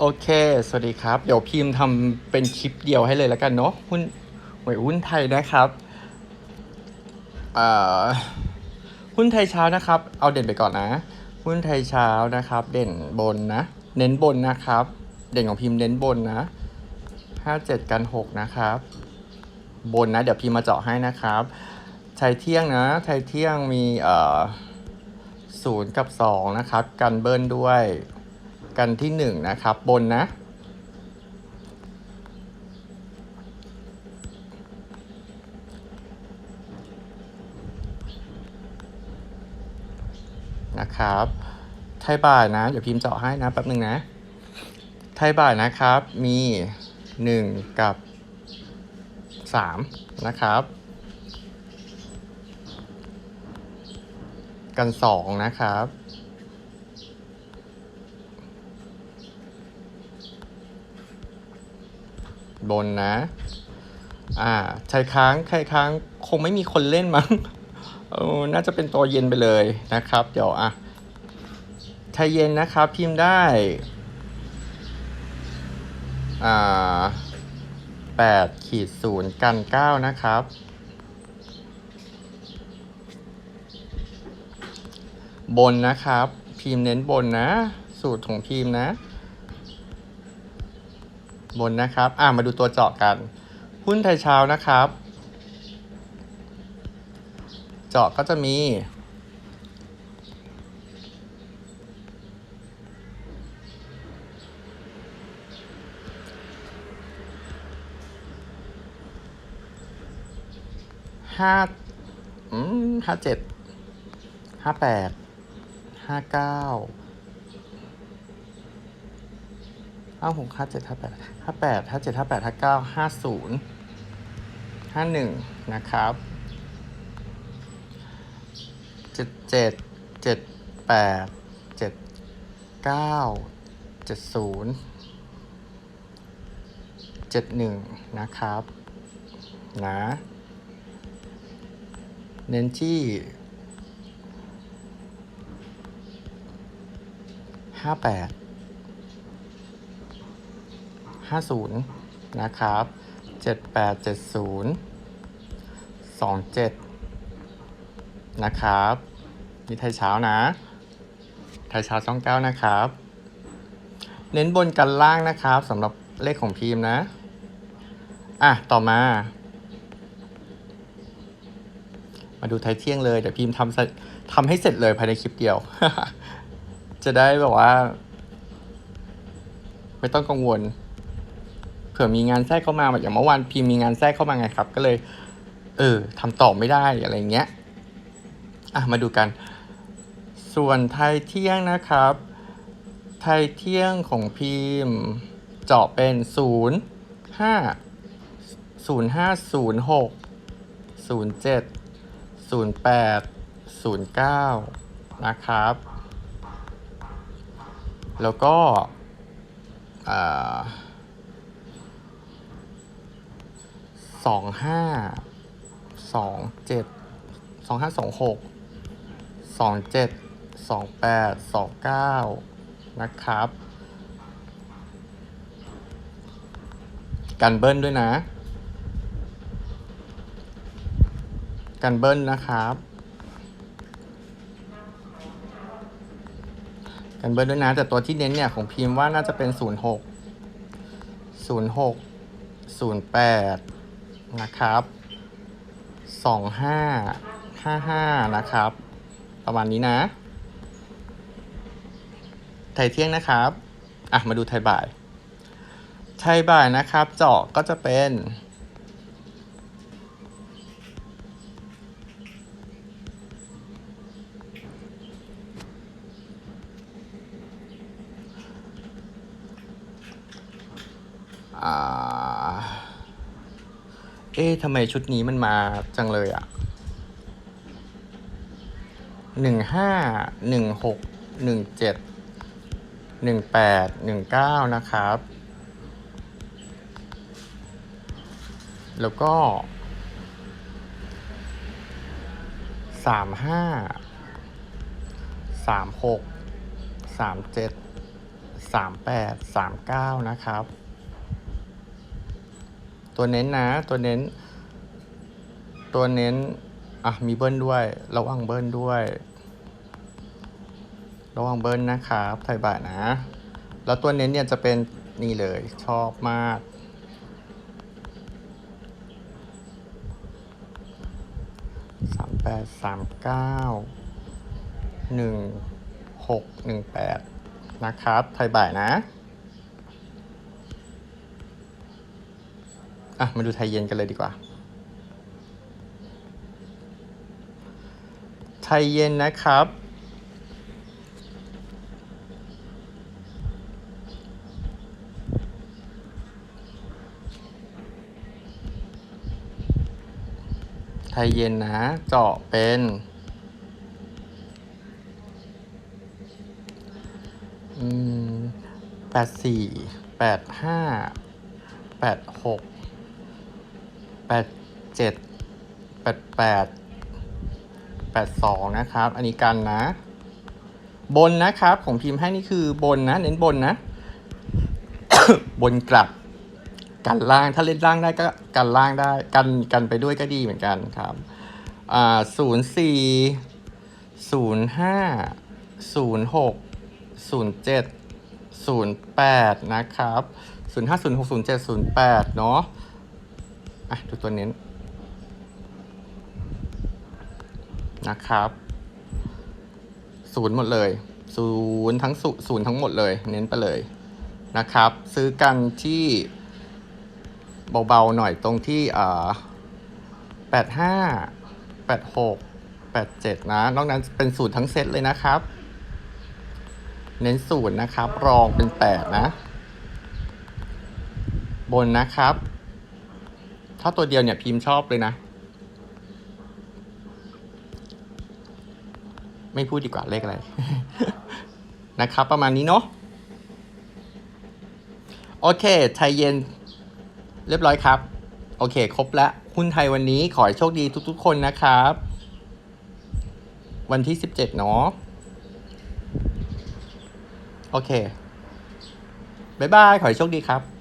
โอเค สวัสดีครับ เดี๋ยวพิมพ์ทำเป็นคลิปเดียวให้เลยแล้วกันเนาะ หุ้นหวยหุ้นไทยนะครับอ่อหุ้นไทยเช้านะครับ เอาเด่นไปก่อนนะ หุ้นไทยเช้านะครับ เด่นบนนะ เน้นบนนะครับ เด่นของพิมพ์เน้นบนนะห้าเจ็ดกันหกนะครับ บนนะ เดี๋ยวพิมพ์มาเจาะให้นะครับ ไทยเที่ยงนะ ไทยเที่ยงมีเอ่อศูนย์กับสองนะครับ กันเบิ้ลด้วย กันที่หนึ่งนะครับบนนะ นะครับ ไทยบ่ายนะ เดี๋ยวพิมพ์เจาะให้นะแป๊บหนึ่งนะ ไทยบ่ายนะครับมีหนึ่งกับสามนะครับ กันสองนะครับ บนนะ อ่าชายค้างชายค้างคงไม่มีคนเล่นมั้งเออน่าจะเป็นตัวเย็นไปเลยนะครับ เดี๋ยวอะชายเย็นนะครับพิมพ์ได้ อ่าแปดขีดศูนย์กันเก้านะครับบนนะครับ พิมพ์เน้นบนนะ สูตรของพิมพ์นะ บนนะครับ อ่ามาดูตัวเจาะกัน หุ้นไทยเช้านะครับ เจาะก็จะมี ห้าอืมห้าเจ็ด ห้าแปด ห้าเก้า ห้าหกห้าเจ็ดห้าแปดห้าแปดห้าเจ็ดห้าแปดห้าเก้าห้าศูนย์ห้าหนึ่งนะครับเจ็ดเจ็ดเจ็ดแปดเจ็ดเก้าเจ็ดศูนย์เจ็ดหนึ่งนะครับนะเน้นที่ห้าแปด ห้าศูนย์นะครับเจ็ดแปดเจ็ดศูนย์สองเจ็ดนะครับ นี่ไทยเช้านะ ไทยเช้าช่องเก้านะครับ เน้นบนกันล่างนะครับสำหรับเลขของพิมพ์นะ อะ ต่อมา มาดูไทยเที่ยงเลย เดี๋ยวพิมพ์ทำเสร็จทำให้เสร็จเลยภายในคลิปเดียว จะได้แบบว่า ไม่ต้องกังวล เผื่อมีงานแทรกเข้ามาแบบอย่างเมื่อวานพิมพ์มีงานแทรกเข้ามาไงครับ ก็เลย เออทำต่อไม่ได้อะไรเงี้ยอะมาดูกัน ส่วนไทยเที่ยงนะครับ ไทยเที่ยงของพิมพ์เจาะเป็นศูนย์ห้าศูนย์ห้าศูนย์หกศูนย์เจ็ดศูนย์แปดศูนย์เก้านะครับ แล้วก็อ่า สองห้าสองเจ็ดสองห้าสองหกสองเจ็ดสองแปดสองเก้านะครับ กันเบิ้ลด้วยนะ กันเบิ้ลนะครับ กันเบิ้ลด้วยนะ แต่ตัวที่เน้นเนี่ยของพิมพ์ว่าน่าจะเป็นศูนย์หกศู นะครับสองห้าห้าห้านะครับ ประมาณนี้นะ ไทยเที่ยงนะครับ อะ มาดูไทยบ่าย ไทยบ่ายนะครับเจาะก็จะเป็นอ่า เอ๊ะทำไมชุดนี้มันมาจังเลยอะหนึ่งห้าหนึ่งหกหนึ่งเจ็ดหนึ่งแปดหนึ่งเก้านะครับ แล้วก็สามห้าสามหกสามเจ็ดสามแปดสามเก้านะครับ ตัวเน้นนะ ตัวเน้น ตัวเน้น อะ มีเบิ้ลด้วย ระวังเบิ้ลด้วย ระวังเบิ้ลนะครับไทยบาทนะ แล้วตัวเน้นเนี่ยจะเป็นนี่เลย ชอบมาก สามแปดสามเก้า หนึ่งหกหนึ่งแปดนะครับ ไทยบ่ายนะ อะ มาดูไทยเย็นกันเลยดีกว่า ไทยเย็นนะครับ ไทยเย็นนะ เจาะเป็นแปดสี่แปดห้าแปดหก ดเจ็ดแปดแปดแปดสองนะครับ อันนี้กันนะ บนนะครับของพิมพ์ให้นี่คือบนนะ เน้นบนนะ บนกลับ กันล่างถ้าเล่นล่างได้ก็กันล่างได้ กันกันไปด้วยก็ดีเหมือนกันครับอ่าศูนย์สี่ศูนย์ห้าศูนย์หกศูนย์เจ็ดศูนย์แปดนะครับศูนย์ห้าศูนย์หกศูนย์เจ็ดศูนย์แปดเนาะ อะดูตัวเน้น นะครับศูนย์หมดเลยศูนย์ทั้งศูศูนย์ทั้งหมดเลย เน้นไปเลยนะครับ ซื้อกันที่เบาๆหน่อยตรงที่อ่าแปดห้าแปดหกแปดเจ็ดนะ นอกนั้นเป็นศูนย์ทั้งเซตเลยนะครับ เน้นศูนย์นะครับ รองเป็นแปดนะ บนนะครับ ถ้าตัวเดียวเนี่ยพิมพ์ชอบเลยนะ ไม่พูดดีกว่าเลขอะไร นะครับ ประมาณนี้เนาะโอเค ไทยเย็น เรียบร้อยครับ โอเค ครบแล้วหุ้นไทยวันนี้ขอให้โชคดีทุกๆ คนนะครับ วันที่17เนาะโอเค บ๊ายบาย ขอให้โชคดีครับ